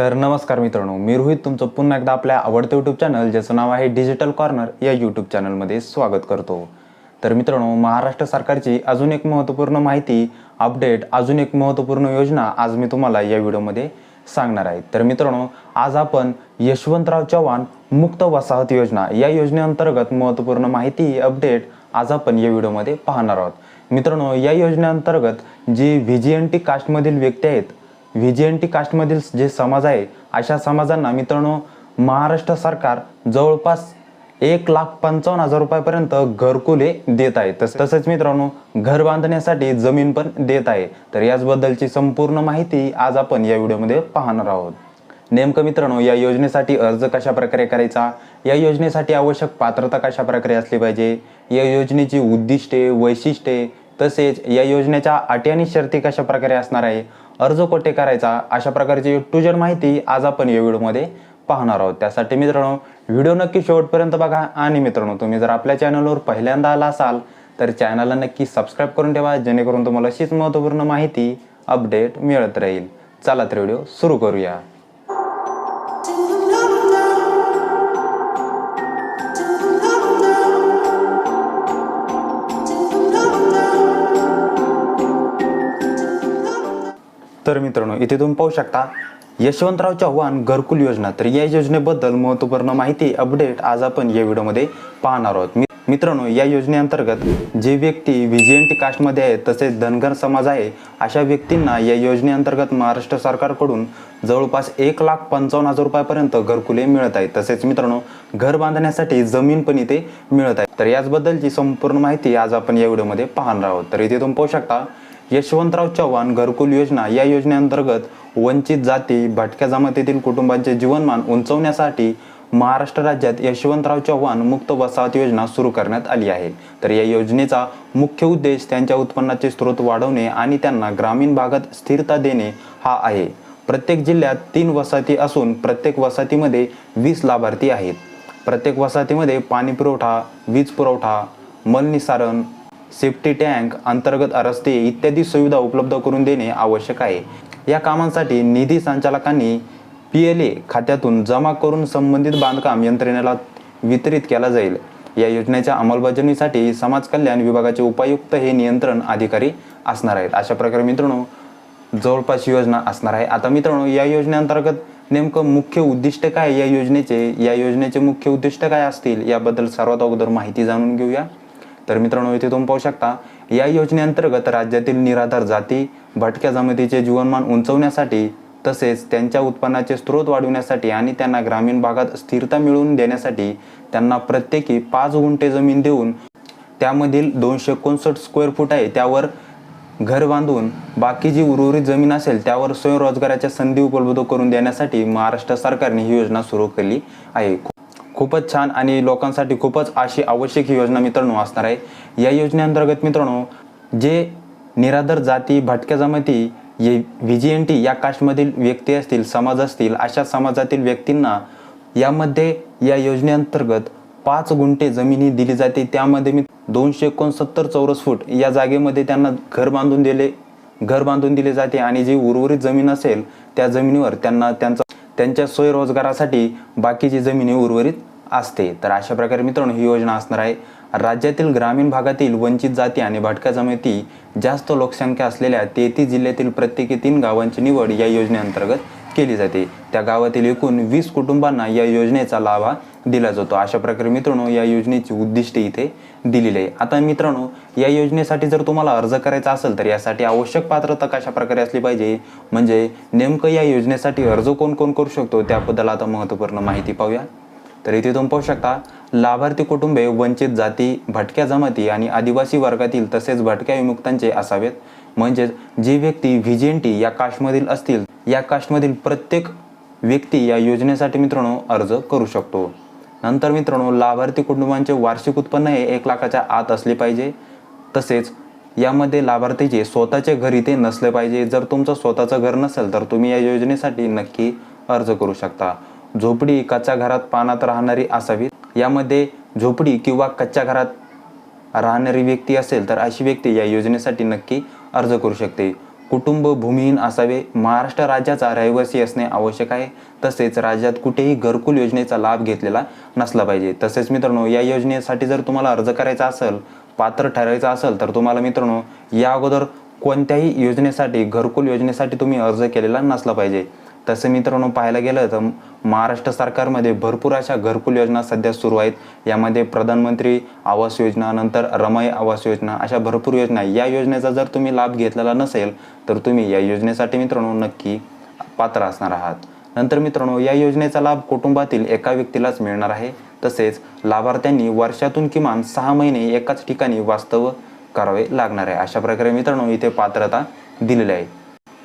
तर नमस्कार मित्रांनो मी रोहित तुमचं पुन्हा एकदा आपल्या आवडतं यूट्यूब चॅनल ज्याचं नाव आहे डिजिटल कॉर्नर या यूट्यूब चॅनलमध्ये स्वागत करतो. तर मित्रांनो महाराष्ट्र सरकारची अजून एक महत्त्वपूर्ण माहिती अपडेट अजून एक महत्त्वपूर्ण योजना आज मी तुम्हाला या व्हिडिओमध्ये सांगणार आहे. तर मित्रांनो आज आपण यशवंतराव चव्हाण मुक्त वसाहत योजना या योजनेअंतर्गत महत्त्वपूर्ण माहिती अपडेट आज आपण या व्हिडिओमध्ये पाहणार आहोत. मित्रांनो या योजनेअंतर्गत जी व्ही जी एन टी कास्टमधील व्यक्ती आहेत व्ही जी एन टी कास्टमधील जे समाज आहे अशा समाजांना मित्रांनो महाराष्ट्र सरकार जवळपास एक लाख पंचावन्न हजार रुपयापर्यंत घरकुले देत आहे. तस तसेच मित्रांनो घर बांधण्यासाठी जमीन पण देत आहे. तर याचबद्दलची संपूर्ण माहिती आज आपण या व्हिडिओमध्ये पाहणार आहोत. नेमकं मित्रांनो या योजनेसाठी अर्ज कशा प्रकारे करायचा? या योजनेसाठी आवश्यक पात्रता कशा प्रकारे असली पाहिजे? या योजनेची उद्दिष्टे वैशिष्ट्ये तसेच या योजनेच्या अटी आणि शर्ती कशा प्रकारे असणार आहे? अर्ज कोठे करायचा. अशा प्रकारची टू जेड माहिती आज आपण या व्हिडिओमध्ये पाहणार आहोत. त्यासाठी मित्रांनो व्हिडिओ नक्की शेवटपर्यंत बघा. आणि मित्रांनो तुम्ही जर आपल्या चॅनलवर पहिल्यांदा आला असाल तर चॅनलला नक्की सबस्क्राईब करून ठेवा. जेणेकरून तुम्हाला अशीच महत्त्वपूर्ण माहिती अपडेट मिळत राहील. चला तर व्हिडिओ सुरू करूया. तर मित्रांनो इथे तुम्ही पाहू शकता यशवंतराव चव्हाण घरकुल योजना. तर या योजनेबद्दल महत्त्वपूर्ण माहिती अपडेट आज आपण या व्हिडिओमध्ये पाहणार आहोत. मित्रांनो या योजनेअंतर्गत जे व्यक्ती व्ही कास्टमध्ये आहे तसेच धनगर समाज आहे अशा व्यक्तींना या योजनेअंतर्गत महाराष्ट्र सरकारकडून जवळपास एक लाख पंचावन्न हजार रुपयापर्यंत घरकुले मिळत आहेत. तसेच मित्रांनो घर बांधण्यासाठी जमीन पण इथे मिळत आहे तर याचबद्दलची संपूर्ण माहिती आज आपण या व्हिडिओमध्ये पाहणार आहोत. तर इथे तुम्ही पाहू शकता यशवंतराव चव्हाण घरकुल योजना या योजनेअंतर्गत वंचित जाती भटक्या जमातीतील कुटुंबांचे जीवनमान उंचवण्यासाठी महाराष्ट्र राज्यात यशवंतराव चव्हाण मुक्त वसाहत योजना सुरू करण्यात आली आहे. तर या योजनेचा मुख्य उद्देश त्यांच्या उत्पन्नाचे स्रोत वाढवणे आणि त्यांना ग्रामीण भागात स्थिरता देणे हा आहे. प्रत्येक जिल्ह्यात तीन वसाहती असून प्रत्येक वसाहतीमध्ये वीस लाभार्थी आहेत. प्रत्येक वसाहतीमध्ये पाणीपुरवठा वीज पुरवठा मलनिसारण सेफ्टी टँक अंतर्गत रस्ते इत्यादी सुविधा उपलब्ध करून देणे आवश्यक आहे. या कामांसाठी निधी संचालकांनी पी एल ए खात्यातून जमा करून संबंधित बांधकाम यंत्रणेला वितरित केला जाईल. या योजनेच्या अंमलबजावणीसाठी समाज कल्याण विभागाचे उपायुक्त हे नियंत्रण अधिकारी असणार आहेत. अशा प्रकारे मित्रांनो जवळपास योजना असणार आहे. आता मित्रांनो या योजनेअंतर्गत नेमकं मुख्य उद्दिष्ट काय या योजनेचे या योजनेचे मुख्य उद्दिष्ट काय असतील? याबद्दल सर्वात अगोदर माहिती जाणून घेऊया. तर मित्रांनो इथे तुम्ही पाहू शकता या योजनेअंतर्गत राज्यातील निराधार जाती भटक्या जमातीचे जीवनमान उंचवण्यासाठी तसेच त्यांच्या उत्पन्नाचे स्रोत वाढवण्यासाठी आणि त्यांना ग्रामीण भागात स्थिरता मिळवून देण्यासाठी त्यांना प्रत्येकी पाच गुंठे जमीन देऊन त्यामधील दोनशे एकोणसष्ट स्क्वेअर फूट आहे. त्यावर घर बांधून बाकी जी उर्वरित जमीन असेल त्यावर स्वयंरोजगाराच्या संधी उपलब्ध करून देण्यासाठी महाराष्ट्र सरकारने ही योजना सुरू केली आहे. खूपच छान आणि लोकांसाठी खूपच अशी आवश्यक ही योजना मित्रांनो असणार आहे. या योजनेअंतर्गत मित्रांनो जे निराधार जाती भटक्या जमाती ये व्ही जी एन टी या कास्टमधील व्यक्ती असतील समाज असतील अशा समाजातील व्यक्तींना यामध्ये या योजनेअंतर्गत पाच गुंठे जमिनी दिली जाते. त्यामध्ये मी दोनशे एकोणसत्तर चौरस फूट या जागेमध्ये त्यांना घर बांधून दिले घर बांधून दिले जाते आणि जी उर्वरित जमीन असेल त्या जमिनीवर त्यांना त्यांचा त्यांच्या सोयरोजगारासाठी बाकीची जमिनी उर्वरित असते. तर अशा प्रकारे मित्रांनो ही योजना असणार आहे. राज्यातील ग्रामीण भागातील वंचित जाती आणि भटक्या जमाती जास्त लोकसंख्या असलेल्या तेहतीस जिल्ह्यातील प्रत्येकी तीन गावांची निवड या योजनेअंतर्गत केली जाते. त्या गावातील एकूण वीस कुटुंबांना या योजनेचा लाभ हा दिला जातो. अशा प्रकारे मित्रांनो या योजनेची उद्दिष्टे इथे दिलेली आहे. आता मित्रांनो या योजनेसाठी जर तुम्हाला अर्ज करायचा असेल तर यासाठी आवश्यक पात्रता कशा प्रकारे असली पाहिजे? म्हणजे नेमकं या योजनेसाठी अर्ज कोण कोण करू शकतो? त्याबद्दल आता महत्त्वपूर्ण माहिती पाहूया. तर इथे तुम्ही पाहू शकता लाभार्थी कुटुंबे वंचित जाती भटक्या जमाती आणि आदिवासी वर्गातील तसेच भटक्या विमुक्तांचे असावेत. म्हणजेच जी व्यक्ती व्हिजेंटी या कास्टमधील असतील या कास्टमधील प्रत्येक व्यक्ती या योजनेसाठी मित्रांनो अर्ज करू शकतो. नंतर मित्रांनो लाभार्थी कुटुंबांचे वार्षिक उत्पन्न हे एक लाखाच्या आत असले पाहिजे. तसेच यामध्ये लाभार्थीचे स्वतःचे घर इथे नसले पाहिजे. जर तुमचं स्वतःचं घर नसेल तर तुम्ही या योजनेसाठी नक्की अर्ज करू शकता. झोपडी कच्च्या घरात पाण्यात राहणारी असावी. यामध्ये झोपडी किंवा कच्च्या घरात राहणारी व्यक्ती असेल तर अशी व्यक्ती या योजनेसाठी नक्की अर्ज करू शकते. कुटुंब भूमिहीन असावे. महाराष्ट्र राज्याचा रहिवासी असणे आवश्यक आहे. तसेच राज्यात कुठेही घरकुल योजनेचा लाभ घेतलेला नसला पाहिजे. तसेच मित्रांनो या योजनेसाठी जर तुम्हाला अर्ज करायचा असेल पात्र ठरायचं असेल तर तुम्हाला मित्रांनो या अगोदर कोणत्याही योजनेसाठी घरकुल योजनेसाठी तुम्ही अर्ज केलेला नसला पाहिजे. तसं मित्रांनो पाहायला गेलं तर महाराष्ट्र सरकारमध्ये भरपूर अशा घरकुल योजना सध्या सुरू आहेत. यामध्ये प्रधानमंत्री आवास योजना नंतर रमाई आवास योजना अशा भरपूर योजना या योजनेचा जर तुम्ही लाभ घेतलेला नसेल तर तुम्ही या योजनेसाठी मित्रांनो नक्की पात्र असणार आहात. नंतर मित्रांनो या योजनेचा लाभ कुटुंबातील एका व्यक्तीलाच मिळणार आहे. तसेच लाभार्थ्यांनी वर्षातून किमान सहा महिने एकाच ठिकाणी वास्तव करावे लागणार आहे. अशा प्रकारे मित्रांनो इथे पात्रता दिलेली आहे.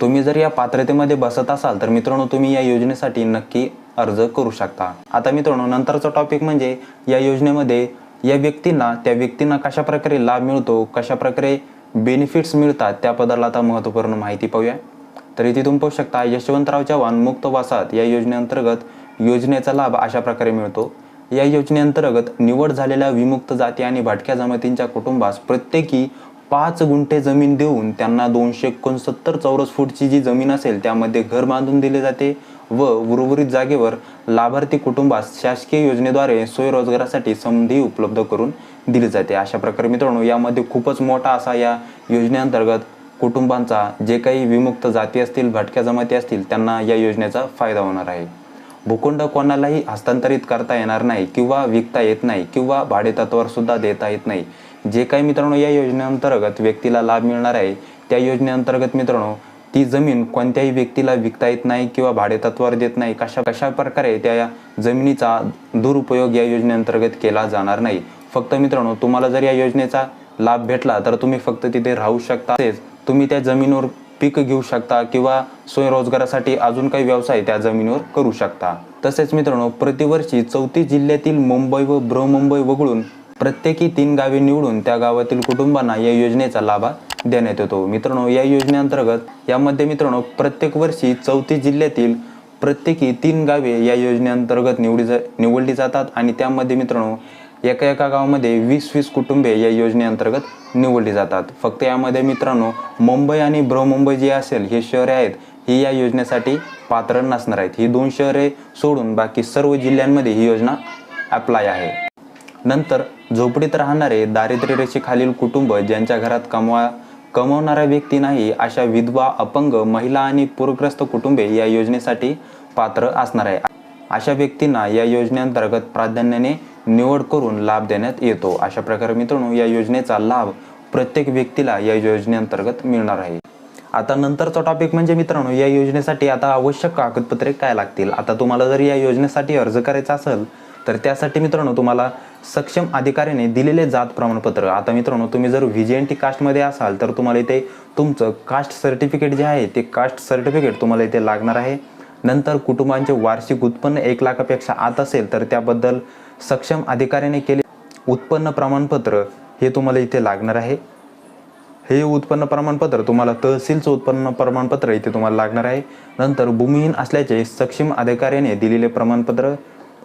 तुम्ही जर या पात्रतेमध्ये बसत असाल तर मित्रांनो तुम्ही या योजनेसाठी नक्की अर्ज करू शकता. आता मित्रांनो नंतरचा टॉपिक म्हणजे या योजनेमध्ये या व्यक्तींना त्या व्यक्तींना कशा प्रकारे लाभ मिळतो कशा प्रकारे बेनिफिट्स मिळतात त्याबद्दल आता महत्त्वपूर्ण माहिती पाहूया. तर इथे तुम्ही पाहू शकता यशवंतराव चव्हाण मुक्त वासात या योजनेअंतर्गत योजनेचा लाभ अशा प्रकारे मिळतो. या योजनेअंतर्गत निवड झालेल्या विमुक्त जाती आणि भटक्या जमातींच्या कुटुंबास प्रत्येकी पाच गुंठे जमीन देऊन त्यांना दोनशे एकोणसत्तर चौरस फूटची जी जमीन असेल त्यामध्ये घर बांधून दिले जाते व उर्वरित जागेवर लाभार्थी कुटुंबास शासकीय योजनेद्वारे स्वयंरोजगारासाठी संधी उपलब्ध करून दिली जाते. अशा प्रकारे मित्रांनो यामध्ये खूपच मोठा असा या योजनेअंतर्गत कुटुंबांचा जे काही विमुक्त जाती असतील भटक्या जमाती असतील त्यांना या योजनेचा फायदा होणार आहे. भूखंड कोणालाही हस्तांतरित करता येणार नाही किंवा विकता येत नाही किंवा भाडेतत्वावर सुद्धा देता येत नाही. जे काही मित्रांनो या योजनेअंतर्गत व्यक्तीला लाभ मिळणार आहे त्या योजनेअंतर्गत मित्रांनो ती जमीन कोणत्याही व्यक्तीला विकता येत नाही किंवा भाडेतत्वावर देत नाही. कशा कशा प्रकारे त्या जमिनीचा दुरुपयोग या योजनेअंतर्गत केला जाणार नाही. फक्त मित्रांनो तुम्हाला जर या योजनेचा लाभ भेटला तर तुम्ही फक्त तिथे राहू शकता. तसेच तुम्ही त्या जमिनीवर पीक घेऊ शकता किंवा स्वयंरोजगारासाठी अजून काही व्यवसाय त्या जमिनीवर करू शकता. तसेच मित्रांनो प्रतिवर्षी चौतीस जिल्ह्यातील मुंबई व बृहमुंबई वगळून प्रत्येकी तीन गावे निवडून त्या गावातील कुटुंबांना या योजनेचा लाभ देण्यात येतो. मित्रांनो या योजनेअंतर्गत यामध्ये मित्रांनो प्रत्येक वर्षी चौतीस जिल्ह्यातील प्रत्येकी तीन गावे या योजनेअंतर्गत निवडी जा निवडली जातात आणि त्यामध्ये मित्रांनो एका एका गावामध्ये वीस वीस कुटुंबे या योजनेअंतर्गत निवडली जातात. फक्त यामध्ये मित्रांनो मुंबई आणि बृहमुंबई जी असेल हे शहरे आहेत ही या योजनेसाठी पात्र नसणार आहेत. ही दोन शहरे सोडून बाकी सर्व जिल्ह्यांमध्ये ही योजना अप्लाय आहे. नंतर झोपडीत राहणारे दारिद्र्य रेषेखालील कुटुंब ज्यांच्या घरात कमवा कमवणारा व्यक्ती नाही अशा विधवा अपंग महिला आणि पूरग्रस्त कुटुंबे या योजनेसाठी पात्र असणार आहे. अशा व्यक्तींना या योजनेअंतर्गत प्राधान्याने निवड करून लाभ देण्यात येतो. अशा प्रकारे मित्रांनो या योजनेचा लाभ प्रत्येक व्यक्तीला या योजनेअंतर्गत मिळणार आहे. आता नंतरचा टॉपिक म्हणजे मित्रांनो या योजनेसाठी आता आवश्यक कागदपत्रे काय लागतील? आता तुम्हाला जर या योजनेसाठी अर्ज करायचा असेल तर त्यासाठी मित्रांनो तुम्हाला सक्षम अधिकाऱ्याने दिलेले जात प्रमाणपत्र. आता मित्रांनो तुम्ही जर व्ही जी एन टी कास्टमध्ये असाल तर तुम्हाला इथे तुमचं कास्ट सर्टिफिकेट जे आहे ते कास्ट सर्टिफिकेट तुम्हाला इथे लागणार आहे. नंतर कुटुंबांचे वार्षिक उत्पन्न एक लाखापेक्षा आत असेल तर त्याबद्दल सक्षम अधिकाऱ्याने केले उत्पन्न प्रमाणपत्र हे तुम्हाला इथे लागणार आहे. हे उत्पन्न प्रमाणपत्र तुम्हाला तहसीलचं उत्पन्न प्रमाणपत्र इथे तुम्हाला लागणार आहे. नंतर भूमिहीन असल्याचे सक्षम अधिकाऱ्याने दिलेले प्रमाणपत्र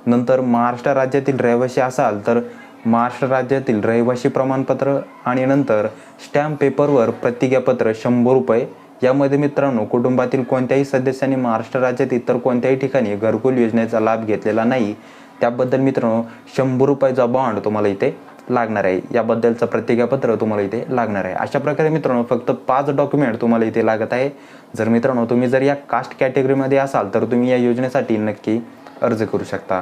नंतर महाराष्ट्र राज्यातील रहिवासी असाल तर महाराष्ट्र राज्यातील रहिवासी प्रमाणपत्र आणि नंतर स्टॅम्प पेपरवर प्रतिज्ञापत्र शंभर रुपये. यामध्ये मित्रांनो कुटुंबातील कोणत्याही सदस्यांनी महाराष्ट्र राज्यात इतर कोणत्याही ठिकाणी घरकुल योजनेचा लाभ घेतलेला नाही. त्याबद्दल मित्रांनो शंभर रुपयाचा बॉन्ड तुम्हाला इथे लागणार आहे. याबद्दलचं प्रतिज्ञापत्र तुम्हाला इथे लागणार आहे. अशा प्रकारे मित्रांनो फक्त पाच डॉक्युमेंट तुम्हाला इथे लागत आहे. जर मित्रांनो तुम्ही जर या कास्ट कॅटेगरीमध्ये असाल तर तुम्ही या योजनेसाठी नक्की अर्ज करू शकता.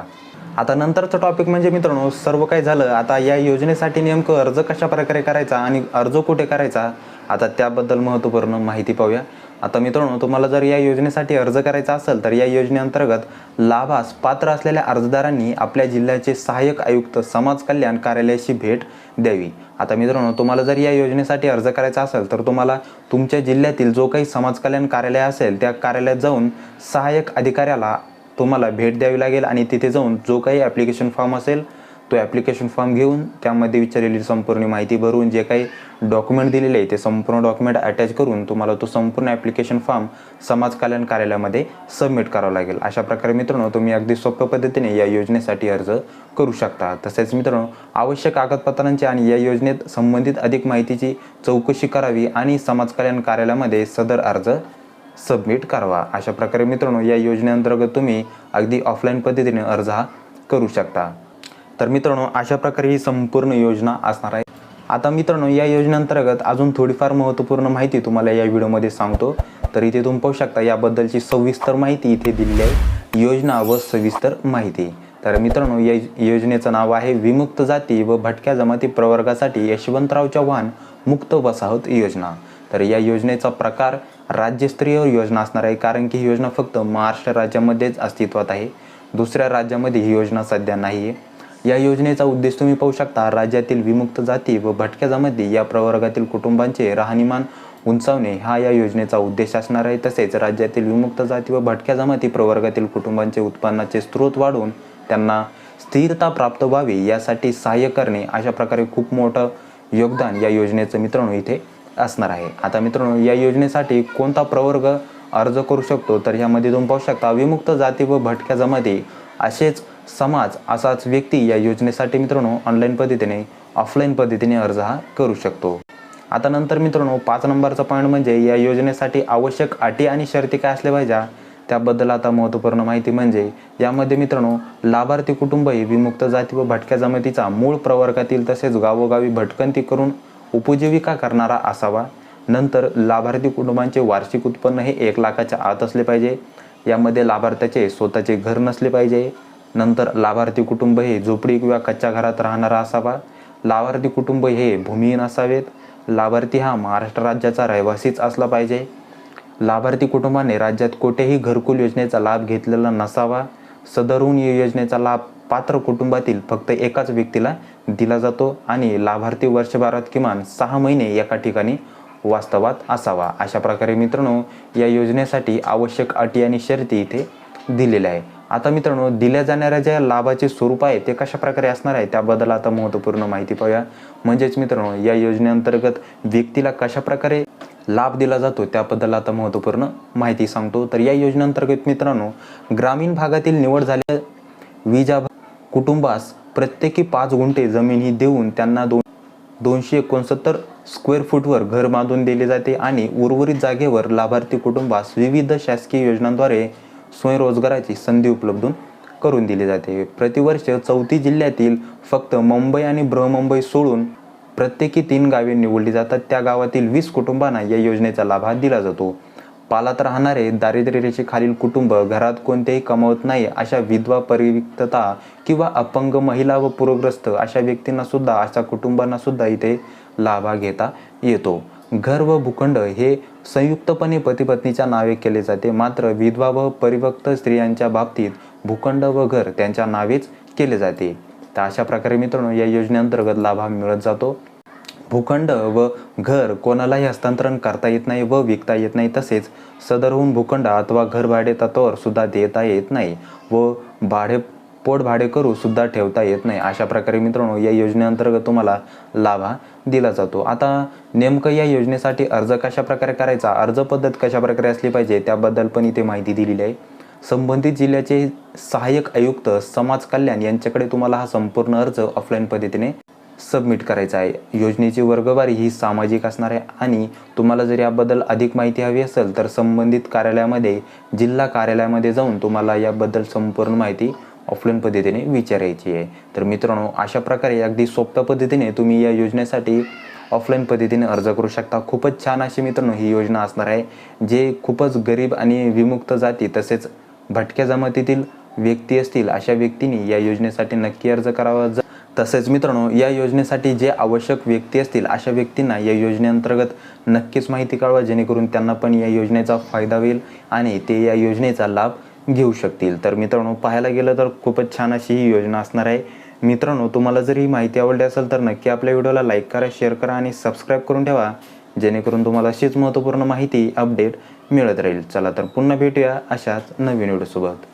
आता नंतरचं टॉपिक म्हणजे मित्रांनो सर्व काही झालं. आता या योजनेसाठी नेमकं अर्ज कशा प्रकारे करायचा आणि अर्ज कुठे करायचा आता त्याबद्दल महत्त्वपूर्ण माहिती पाहूया. आता मित्रांनो तुम्हाला जर या योजनेसाठी अर्ज करायचा असेल तर या योजनेअंतर्गत लाभास पात्र असलेल्या अर्जदारांनी आपल्या जिल्ह्याचे सहाय्यक आयुक्त समाज कल्याण कार्यालयाशी भेट द्यावी. आता मित्रांनो तुम्हाला जर या योजनेसाठी अर्ज करायचा असेल तर तुम्हाला तुमच्या जिल्ह्यातील जो काही समाज कल्याण कार्यालय असेल त्या कार्यालयात जाऊन सहाय्यक अधिकाऱ्याला तुम्हाला भेट द्यावी लागेल आणि तिथे जाऊन जो काही ॲप्लिकेशन फॉर्म असेल तो ॲप्लिकेशन फॉर्म घेऊन त्यामध्ये विचारलेली संपूर्ण माहिती भरून जे काही डॉक्युमेंट दिलेले आहे ते संपूर्ण डॉक्युमेंट अटॅच करून तुम्हाला तो संपूर्ण ॲप्लिकेशन फॉर्म समाज कल्याण कार्यालयामध्ये सबमिट करावा लागेल. अशा प्रकारे मित्रांनो तुम्ही अगदी सोप्या पद्धतीने या योजनेसाठी अर्ज करू शकता. तसेच मित्रांनो आवश्यक कागदपत्रांची आणि या योजनेत संबंधित अधिक माहितीची चौकशी करावी आणि समाज कल्याण कार्यालयामध्ये सदर अर्ज सबमिट करावा. अशा प्रकारे मित्रांनो या योजनेअंतर्गत तुम्ही अगदी ऑफलाईन पद्धतीने अर्ज हा करू शकता. तर मित्रांनो अशा प्रकारे ही संपूर्ण योजना असणार आहे. आता मित्रांनो या योजनेअंतर्गत अजून थोडीफार महत्त्वपूर्ण माहिती तुम्हाला या व्हिडिओमध्ये सांगतो. तर इथे तुम्ही पाहू शकता याबद्दलची सविस्तर माहिती इथे दिलेली आहे. योजना व सविस्तर माहिती. तर मित्रांनो या योजनेचं नाव आहे विमुक्त जाती व भटक्या जमाती प्रवर्गासाठी यशवंतराव चव्हाण मुक्त वसाहत योजना. तर या योजनेचा प्रकार राज्यस्तरीय योजना असणार आहे कारण की ही योजना फक्त महाराष्ट्र राज्यामध्येच अस्तित्वात आहे. दुसऱ्या राज्यामध्ये ही योजना सध्या नाही आहे या योजनेचा उद्देश तुम्ही पाहू शकता राज्यातील विमुक्त जाती व भटक्या जमाती या प्रवर्गातील कुटुंबांचे राहणीमान उंचावणे हा या योजनेचा उद्देश असणार आहे. तसेच राज्यातील विमुक्त जाती व भटक्या जमाती प्रवर्गातील कुटुंबांचे उत्पन्नाचे स्रोत वाढवून त्यांना स्थिरता प्राप्त व्हावी यासाठी सहाय्य करणे अशा प्रकारे खूप मोठं योगदान या योजनेचं मित्रांनो इथे असणार आहे. आता मित्रांनो या योजनेसाठी कोणता प्रवर्ग अर्ज करू शकतो? तर यामध्ये तुम्ही पाहू शकता विमुक्त जाती व भटक्या जमाती असेच समाज असाच व्यक्ती या योजनेसाठी मित्रांनो ऑनलाईन पद्धतीने ऑफलाईन पद्धतीने अर्ज हा करू शकतो. आता नंतर मित्रांनो पाच नंबरचा पॉईंट म्हणजे या योजनेसाठी आवश्यक अटी आणि शर्ती काय असल्या पाहिजे? त्याबद्दल आता महत्त्वपूर्ण माहिती म्हणजे यामध्ये मित्रांनो लाभार्थी कुटुंब हे विमुक्त जाती व भटक्या जमातीचा मूळ प्रवर्गातील तसेच गावोगावी भटकंती करून उपजीविका करणारा असावा. नंतर लाभार्थी कुटुंबांचे वार्षिक उत्पन्न हे एक लाखाच्या आत असले पाहिजे. यामध्ये लाभार्थ्याचे स्वतःचे घर नसले पाहिजे. नंतर लाभार्थी कुटुंब हे झोपडी किंवा कच्च्या घरात राहणारा असावा. लाभार्थी कुटुंब हे भूमिहीन असावेत. लाभार्थी हा महाराष्ट्र राज्याचा रहिवासीच असला पाहिजे. लाभार्थी कुटुंबाने राज्यात कोठेही घरकुल योजनेचा लाभ घेतलेला नसावा. सदरून या योजनेचा लाभ पात्र कुटुंबातील फक्त एकाच व्यक्तीला दिला जातो आणि लाभार्थी वर्षभरात किमान सहा महिने एका ठिकाणी वास्तवात असावा. अशा प्रकारे मित्रांनो या योजनेसाठी आवश्यक अटी आणि शर्ती इथे दिलेल्या आहे आता मित्रांनो दिल्या जाणाऱ्या ज्या लाभाचे स्वरूप आहे ते कशा प्रकारे असणार आहे त्याबद्दल आता महत्त्वपूर्ण माहिती पाहूया. म्हणजेच मित्रांनो या योजनेअंतर्गत व्यक्तीला कशा प्रकारे लाभ दिला जातो त्याबद्दल आता महत्त्वपूर्ण माहिती सांगतो. तर या योजनेअंतर्गत मित्रांनो ग्रामीण भागातील निवड झालेल्या विजा कुटुंबास प्रत्येकी पाच गुंठे जमीन ही देऊन त्यांना दोन दोनशे एकोणसत्तर स्क्वेअर फूटवर घर बांधून दिले जाते आणि उर्वरित जागेवर लाभार्थी कुटुंबास विविध शासकीय योजनांद्वारे स्वयंरोजगाराची संधी उपलब्ध करून दिली जाते. प्रतिवर्ष चौथी जिल्ह्यातील फक्त मुंबई आणि बृहमुंबई सोडून प्रत्येकी तीन गावे निवडली जातात. त्या गावातील वीस कुटुंबांना या योजनेचा लाभ दिला जातो. पालात राहणारे दारिद्र्य खालील कुटुंब घरात कोणतेही कमावत नाही अशा विधवा परिविक्तता किंवा अपंग महिला व पूरग्रस्त अशा व्यक्तींना सुद्धा अशा कुटुंबांना सुद्धा इथे लाभा घेता येतो. घर व भूखंड हे संयुक्तपणे पतीपत्नीच्या नावे केले जाते. मात्र विधवा व परिवक्त स्त्रियांच्या बाबतीत भूखंड व घर त्यांच्या नावेच केले जाते. तर अशा प्रकारे मित्रांनो या योजनेअंतर्गत लाभ हा मिळत जातो. भूखंड व घर कोणालाही हस्तांतरण करता येत नाही व विकता येत नाही तसेच सदरहून भूखंड अथवा घर भाडे तत्वावर सुद्धा देता येत नाही व भाडे पोट भाडे करू सुद्धा ठेवता येत नाही. अशा प्रकारे मित्रांनो या योजनेअंतर्गत तुम्हाला लाभ हा दिला जातो. आता नेमकं या योजनेसाठी अर्ज कशा प्रकारे करायचा अर्ज पद्धत कशा प्रकारे असली पाहिजे त्याबद्दल पण इथे माहिती दिलेली आहे. संबंधित जिल्ह्याचे सहाय्यक आयुक्त समाज कल्याण यांच्याकडे तुम्हाला हा संपूर्ण अर्ज ऑफलाईन पद्धतीने सबमिट करायचा आहे. योजनेची वर्गवारी ही सामाजिक असणार आहे आणि तुम्हाला जर याबद्दल अधिक माहिती हवी असेल तर संबंधित कार्यालयामध्ये जिल्हा कार्यालयामध्ये जाऊन तुम्हाला याबद्दल संपूर्ण माहिती ऑफलाईन पद्धतीने विचारायची आहे. तर मित्रांनो अशा प्रकारे अगदी सोप्या पद्धतीने तुम्ही या योजनेसाठी ऑफलाईन पद्धतीने अर्ज करू शकता. खूपच छान अशी मित्रांनो ही योजना असणार आहे जे खूपच गरीब आणि विमुक्त जाती तसेच भटक्या जमातीतील व्यक्ती असतील अशा व्यक्तींनी या योजनेसाठी नक्की अर्ज करावा. ज- तसेच मित्रांनो या योजनेसाठी जे आवश्यक व्यक्ती असतील अशा व्यक्तींना या योजनेअंतर्गत नक्कीच माहिती कळवा जेणेकरून त्यांना पण या योजनेचा फायदा होईल आणि ते या योजनेचा लाभ घेऊ शकतील. तर मित्रांनो पाहायला गेलं तर खूपच छान अशी ही योजना असणार आहे. मित्रांनो तुम्हाला जर ही माहिती आवडली असेल तर नक्की आपल्या व्हिडिओला लाईक करा शेअर करा आणि सबस्क्राईब करून ठेवा जेणेकरून तुम्हाला अशीच महत्त्वपूर्ण माहिती अपडेट मिळत राहील. चला तर पुन्हा भेटूया अशाच नवीन व्हिडिओसोबत.